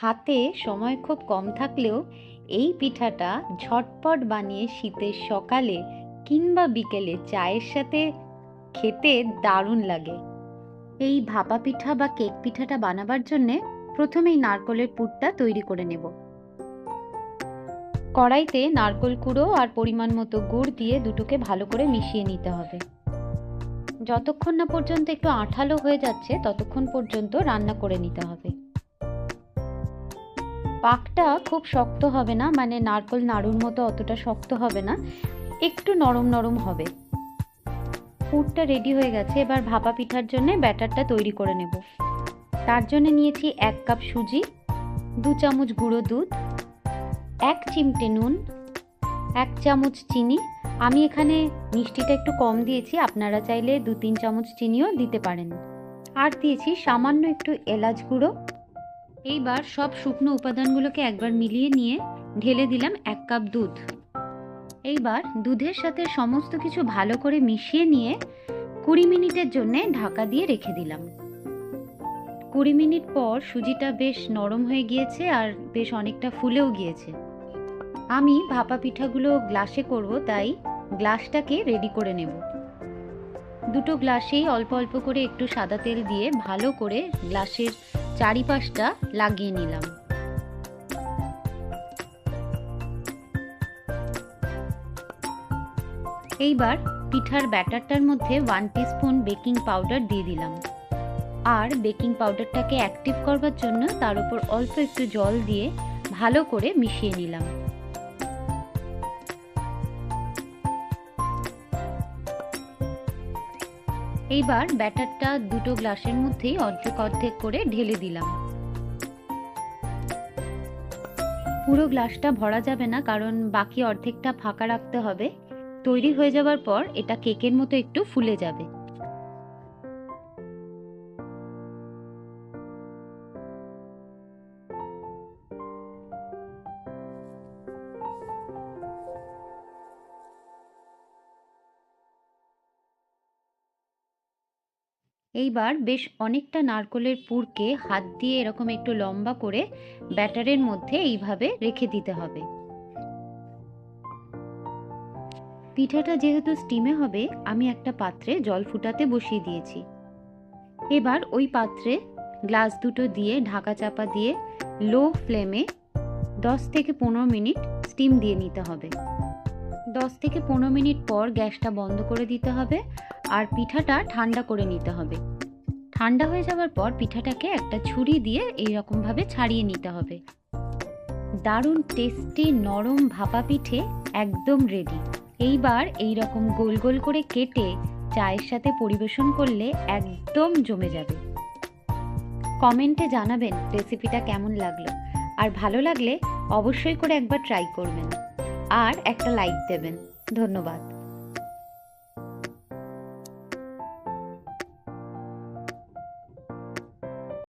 হাতে সময় খুব কম থাকলেও এই পিঠাটা ঝটপট বানিয়ে শীতের সকালে কিংবা বিকেলে চায়ের সাথে খেতে দারুণ লাগে। এই ভাপা পিঠা বা কেক পিঠাটা বানাবার জন্যে প্রথমেই নারকলের পুরটা তৈরি করে নেব। কড়াইতে নারকল কুড়ো আর পরিমাণ মতো গুড় দিয়ে দুটোকে ভালো করে মিশিয়ে নিতে হবে। যতক্ষণ না পর্যন্ত একটু আঠালো হয়ে যাচ্ছে, ততক্ষণ পর্যন্ত রান্না করে নিতে হবে। পাকটা খুব শক্ত হবে না মানে নারকল নাড়ুর মতো অতটা শক্ত হবে না, একটু নরম নরম হবে। পুরটা রেডি হয়ে গেছে, এবার ভাপা পিঠার জন্য ব্যাটারটা তৈরি করে নেব। তার জন্য নিয়েছি এক কাপ সুজি, দু চামচ গুঁড়ো দুধ, এক চিমটে নুন, এক চামচ চিনি। আমি এখানে মিষ্টিটা একটু কম দিয়েছি, আপনারা চাইলে দু তিন চামচ চিনিও দিতে পারেন। আর দিয়েছি সামান্য একটু এলাচ গুঁড়ো এইবার সব শুকনো উপাদানগুলোকে একবার মিলিয়ে নিয়ে ঢেলে দিলাম এক কাপ দুধ। এইবার দুধের সাথে সমস্ত কিছু ভালো করে মিশিয়ে নিয়ে কুড়ি মিনিটের জন্যে ঢাকা দিয়ে রেখে দিলাম। কুড়ি মিনিট পর সুজিটা বেশ নরম হয়ে গিয়েছে আর বেশ অনেকটা ফুলেও গিয়েছে। আমি ভাপা পিঠাগুলো গ্লাসে করব, তাই গ্লাসটাকে রেডি করে নেব। দুটো গ্লাসেই অল্প অল্প করে একটু সাদা তেল দিয়ে ভালো করে গ্লাসের চারিপাশটা লাগিয়ে নিলাম। এইবার পিঠার ব্যাটারটার মধ্যে ওয়ান স্পুন বেকিং পাউডার দিয়ে দিলাম। আর বেকিং পাউডারটাকে অ্যাক্টিভ করবার জন্য তার উপর অল্প একটু জল দিয়ে ভালো করে মিশিয়ে নিলাম। এইবার ব্যাটারটা দুটো গ্লাসের মধ্যেই অর্ধেক অর্ধেক করে ঢেলে দিলাম। পুরো গ্লাসটা ভরা যাবে না, কারণ বাকি অর্ধেকটা ফাঁকা রাখতে হবে। তৈরি হয়ে যাবার পর এটা কেকের মতো একটু ফুলে যাবে। এইবার বেশ অনেকটা নারকলের পুরকে হাত দিয়ে এরকম একটু লম্বা করে ব্যাটারের মধ্যে এইভাবে রেখে দিতে হবে। পিঠাটা যেহেতু স্টিমে হবে, আমি একটা পাত্রে জল ফুটাতে বসিয়ে দিয়েছি। এবার ওই পাত্রে গ্লাস দুটো দিয়ে ঢাকা চাপা দিয়ে লো ফ্লেমে দশ থেকে পনেরো মিনিট স্টিম দিয়ে নিতে হবে। দশ থেকে পনেরো মিনিট পর গ্যাসটা বন্ধ করে দিতে হবে আর পিঠাটা ঠান্ডা করে নিতে হবে। ঠান্ডা হয়ে যাওয়ার পর পিঠাটাকে একটা ছুরি দিয়ে এইরকমভাবে ছাড়িয়ে নিতে হবে। দারুণ টেস্টি নরম ভাপা পিঠে একদম রেডি এইবার এই রকম গোল গোল করে কেটে চায়ের সাথে পরিবেশন করলে একদম জমে যাবে। কমেন্টে জানাবেন রেসিপিটা কেমন লাগল। আর ভালো লাগলে অবশ্যই করে একবার ট্রাই করবেন। আর একটা লাইক দেবেন। ধন্যবাদ।